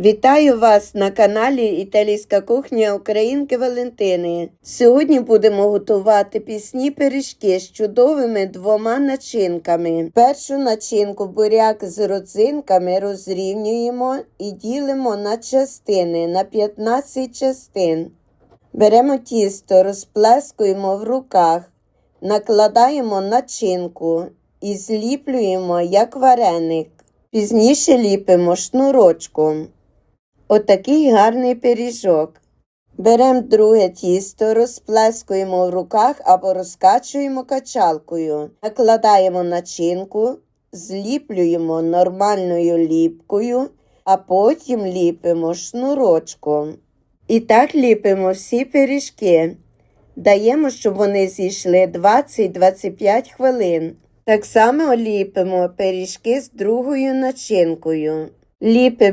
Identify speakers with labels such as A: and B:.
A: Вітаю вас на каналі Італійська кухня Українки Валентини. Сьогодні будемо готувати пісні пиріжки з чудовими двома начинками. Першу начинку буряк з родзинками розрівнюємо і ділимо на частини на 15 частин. Беремо тісто, розплескуємо в руках, накладаємо начинку і зліплюємо як вареник. Пізніше ліпимо шнурочком. Отакий гарний пиріжок. Беремо друге тісто, розплескуємо в руках або розкачуємо качалкою. Накладаємо начинку, зліплюємо нормальною ліпкою, а потім ліпимо шнурочком. І так ліпимо всі пиріжки. Даємо, щоб вони зійшли 20-25 хвилин. Так само ліпимо пиріжки з другою начинкою. Ліпимо